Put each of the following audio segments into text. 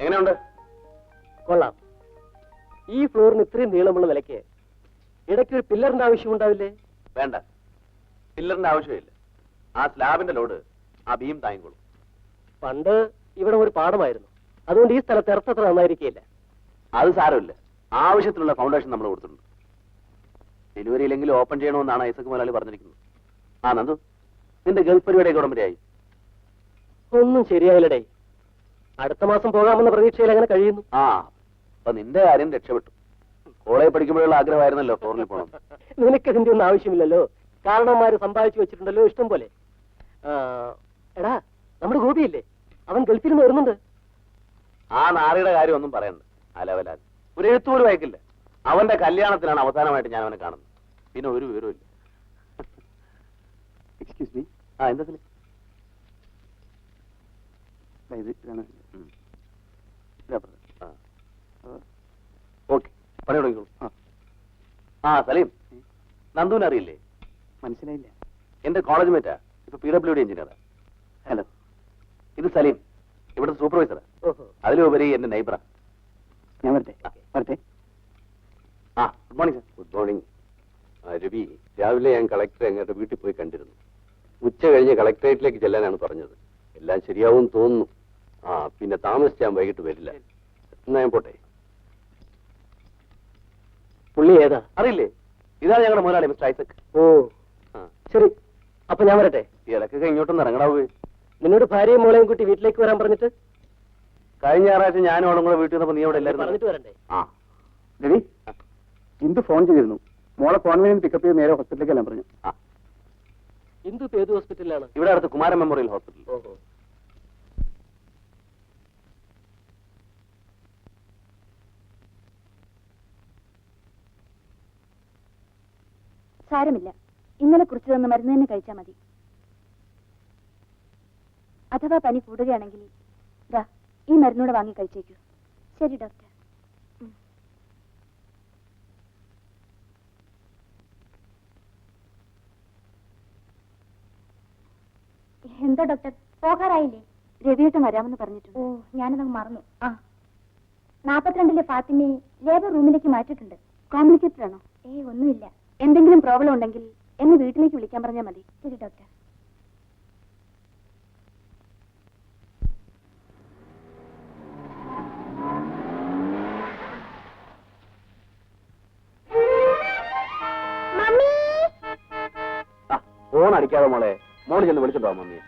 എങ്ങനെയുണ്ട്? കൊള്ളാം. ഈ ഫ്ലോറിന് ഇത്രയും നീളമുള്ള നിലയ്ക്ക് ഇടയ്ക്ക് ഒരു പില്ലറിന്റെ ആവശ്യം ഉണ്ടാവില്ലേ? വേണ്ട. പില്ലറിന്റെ ആവശ്യമില്ല. ആ സ്ലാബിന്റെ ലോഡ് ആ ബീം താങ്ങിക്കോളും. പണ്ട് ഇവിടെ ഒരു പാടമായിരുന്നു. അതുകൊണ്ട് ഈ സ്ഥലത്ത് ഇറത്തത്ര നന്നായിരിക്കില്ല അത് സാരമില്ല. ആവശ്യത്തിനുള്ള ഫൗണ്ടേഷൻ നമ്മൾ കൊടുത്തിട്ടുണ്ട്. ഡെലിവറി ഇല്ലെങ്കിൽ ഓപ്പൺ ചെയ്യണമെന്നാണ് ഐസക് മുതലാളി പറഞ്ഞിരിക്കുന്നത്. ആ നന്ദു നിന്റെ ഗൾഫ് പരിപാടിയൊക്കെ ഉടമ്പടിയായി. ഒന്നും ശരിയായില്ലടേ. അടുത്ത മാസം പോകാമെന്ന പ്രതീക്ഷയിൽ അങ്ങനെ കഴിയുന്നു. ആ അപ്പൊ നിന്റെ കാര്യം രക്ഷപ്പെട്ടു. കോളേജ് പഠിക്കുമ്പോഴുള്ള ആഗ്രഹമായിരുന്നല്ലോ ഫോറിനിൽ പോകണം നിനക്ക് ഇതിന്റെ ഒന്നും ആവശ്യമില്ലല്ലോ. കാരണന്മാര് സമ്പാദിച്ചു വെച്ചിട്ടുണ്ടല്ലോ ഇഷ്ടം പോലെ എടാ നമ്മുടെ ഗോപിയില്ലേ? അവൻ ഗൾഫിൽ നിന്ന് വരുന്നുണ്ട്. ആ നാറിയുടെ കാര്യം ഒന്നും പറയണ്ട. അലവലാതി ഒരു എഴുത്തുപോലും അയക്കില്ല അവന്റെ കല്യാണത്തിനാണ് അവസാനമായിട്ട് ഞാൻ അവനെ കാണുന്നത്. പിന്നെ ഒരു വിവരവും ഇല്ല. എക്സ്ക്യൂസ് മീ ആ എന്താ? ഇത് ഇതാണ്. ഓക്കെ പണി തുടങ്ങിക്കോളൂ ആ. ആ സലീം. നന്ദുവിനെ അറിയില്ലേ? മനസ്സിലായില്ല. എന്റെ കോളേജ് മേറ്റാ ഇപ്പൊ പി ഡബ്ല്യു ഡി എഞ്ചിനീയറാ ഹലോ. ഇത് സലീം. ഇവിടുത്തെ സൂപ്പർവൈസറാ അതിലുപരി എന്റെ നൈബറാ ഞാൻ വരട്ടെ. വരട്ടെ. ആ good morning sir good morning Ravi രാവിലെ ഞാൻ കളക്ടറെ അങ്ങോട്ട് വീട്ടിൽ പോയി കണ്ടിരുന്നു. ഉച്ച കഴിഞ്ഞ് കളക്ടറേറ്റിലേക്ക് ചെല്ലാനാണ് പറഞ്ഞത്. എല്ലാം ശരിയാവും തോന്നുന്നു. ആ പിന്നെ താമസിച്ചാൻ വൈകിട്ട് വരില്ല. എന്നാ ഞാൻ പോട്ടെ. പുള്ളി ഏതാ? അറിയില്ലേ? ഇതാണ് ഞങ്ങളുടെ മുതലാളി മിസ്റ്റർ ഐസക്. ഓ. ശരി അപ്പൊ ഞാൻ വരട്ടെ. ഇടക്കൊക്കെ ഇങ്ങോട്ടൊന്ന് ഇറങ്ങടാവേ. നിന്നോട് ഭാര്യയും മോളെയും കൂട്ടി വീട്ടിലേക്ക് വരാൻ പറഞ്ഞിട്ട്? കഴിഞ്ഞ ഞായറാഴ്ച ഞാനും അവളും കൂടെ വീട്ടിൽ നിന്നപ്പോ നീ അവിടെ എല്ലാവരും പറഞ്ഞിട്ട് വരണ്ടേ? ആ. രവി ഇന്ദു ഫോൺ ചെയ്തിരുന്നു. മോളെ കോൺവെന്റ് പിക്കപ്പ് ചെയ്ത് നേരെ ഹോസ്പിറ്റലിലേക്ക് എല്ലാം പറഞ്ഞു. ഇന്ദു ഹോസ്പിറ്റലാണ് ഏത് ഹോസ്പിറ്റലിലാണ് ഇവിടെ അടുത്ത് കുമാര മെമ്മോറിയൽ ഹോസ്പിറ്റൽ ഓഹോ. സാരമില്ല. ഇന്നലെ കുറിച്ച് തന്ന മരുന്ന് തന്നെ കഴിച്ചാൽ മതി. അഥവാ പനി കൂടുകയാണെങ്കിൽ ദാ ഈ മരുന്നൂടെ വാങ്ങി കഴിച്ചേക്കൂ. ശരി ഡോക്ടർ. എന്താ ഡോക്ടർ? പോകാറായില്ലേ? രവിയേട്ടൻ വരാമെന്ന് പറഞ്ഞിട്ടു ഓ ഞാനതങ്ങ് മറന്നു. ആ. നാപ്പത്തിരണ്ടിലെ ഫാത്തിമയെ ലേബർ റൂമിലേക്ക് മാറ്റിയിട്ടുണ്ട്. കോംപ്ലിക്കേറ്റഡ് ആണോ? ഏയ് ഒന്നുമില്ല. എന്തെങ്കിലും പ്രോബ്ലം ഉണ്ടെങ്കിൽ എന്നെ വീട്ടിലേക്ക് വിളിക്കാൻ പറഞ്ഞാൽ മതി. ശരി ഡോക്ടർ. ഫോൺ അടിക്കാതെ മോളെ. മോൾ ചെന്ന് വിളിച്ചിട്ടോ മമ്മിയെ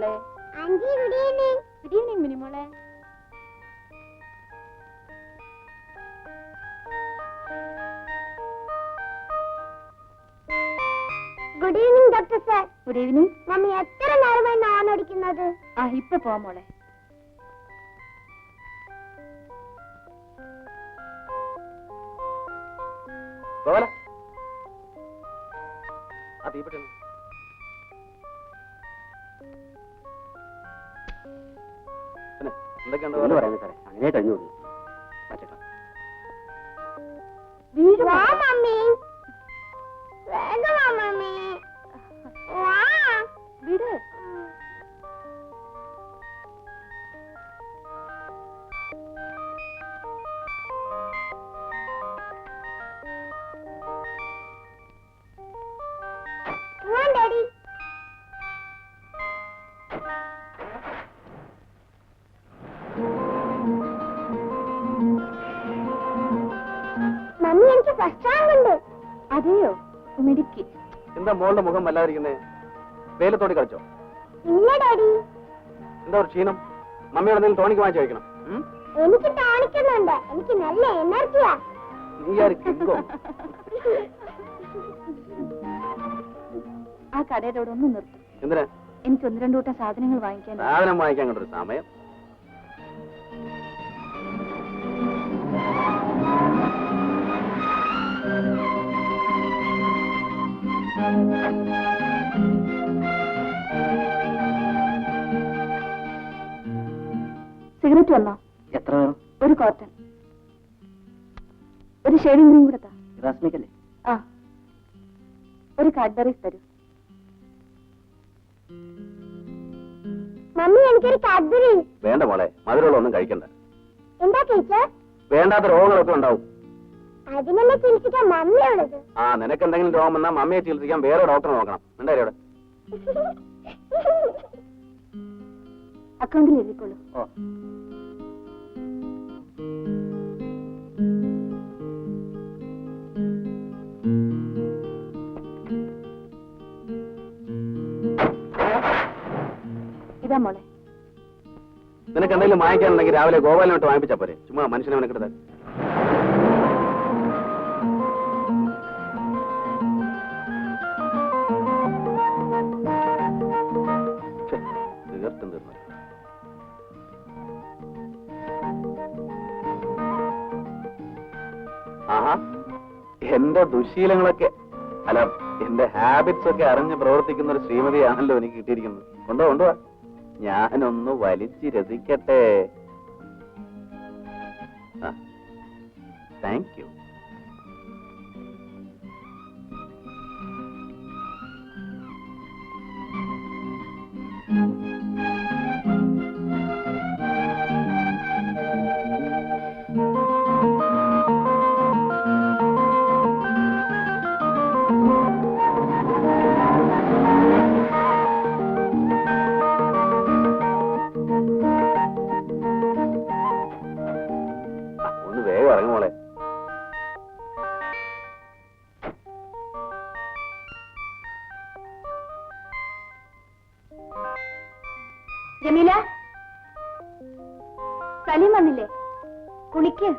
മോളെ? ഗുഡ് ഈവനിങ് മിനിമോളെ ഈവനിങ് മിനി മോളെ. Good evening doctor sir good evening mummy എത്ര നേരമായി നോൺ അടിക്കുന്നത്? ആ ഇപ്പൊ പോ മോളെ. ആ തീപ്പെട്ടി എന്തൊക്കെയുണ്ട്? പറയാൻ സാറേ. അങ്ങനെ കഴിഞ്ഞു വീട് വാ മമ്മി. അതെയോ? മിടുക്കി എന്താ മോളുടെ മുഖം വല്ലാതിരിക്കുന്നേ? വെയിലത്തോടി കളിച്ചോ? ഇല്ല ഡാഡി എന്താ ഒരു ക്ഷീണം? മമ്മിയോട് എന്തെങ്കിലും ടോണിക്ക് വാങ്ങിച്ചു കഴിക്കണം? എനിക്ക് കാണിക്കുന്നുണ്ട് എനിക്ക് നല്ല എനർജിയാ. നീ ആര് കിങ്കോ? ആ കടയുടെ ഒന്ന് നിർത്തും. എന്തിനാ? എനിക്ക് ഒന്ന് രണ്ടു കൂട്ടം സാധനങ്ങൾ വാങ്ങിക്കാൻ സാധനം വാങ്ങിക്കാൻ കണ്ടൊരു സമയം. കോട്ടൺ ഒരു ഷെയ്ഡിംഗ് ക്രീം കൂടെ താ. ആ. ഒരു കാഡ്ബറീസ് തരൂ. മമ്മി എനിക്കൊരു കാഡ്ബറി വേണ്ട മോളെ മധുരമുള്ള ഒന്നും കഴിക്കണ്ട. എന്താ ടീച്ചർ? വേണ്ടാത്ത രോഗങ്ങളൊക്കെ ഉണ്ടാവും. അതിനെന്നെ ചികിത്സിക്കാൻ മമ്മിയുള്ളത് ആ നിനക്ക് എന്തെങ്കിലും രോഗം വന്നാൽ മമ്മിയെ ചികിത്സിക്കാൻ വേറെ ഡോക്ടറെ നോക്കണം. അവിടെ അക്കൗണ്ടിൽ എഴുതിക്കോളൂ. ഓ. ഇതാ മോളെ. നിനക്ക് എന്തെങ്കിലും വാങ്ങിക്കാനുണ്ടെങ്കിൽ രാവിലെ ഗോപാലിനോട്ട് വാങ്ങിപ്പിച്ചാ പോരെ. ചുമ്മാ മനുഷ്യനെ ആഹാ എന്റെ ദുശീലങ്ങളൊക്കെ അല്ല എന്റെ ഹാബിറ്റ്സ് ഒക്കെ അറിഞ്ഞ് പ്രവർത്തിക്കുന്ന ഒരു ശ്രീമതിയാണല്ലോ എനിക്ക് കിട്ടിയിരിക്കുന്നത്. കൊണ്ടോ കൊണ്ടുവാ. ഞാനൊന്ന് വലിച്ചു രസിക്കട്ടെ താങ്ക് യു ജമീല? സലീം വന്നില്ലേ? കുളിക്ക്.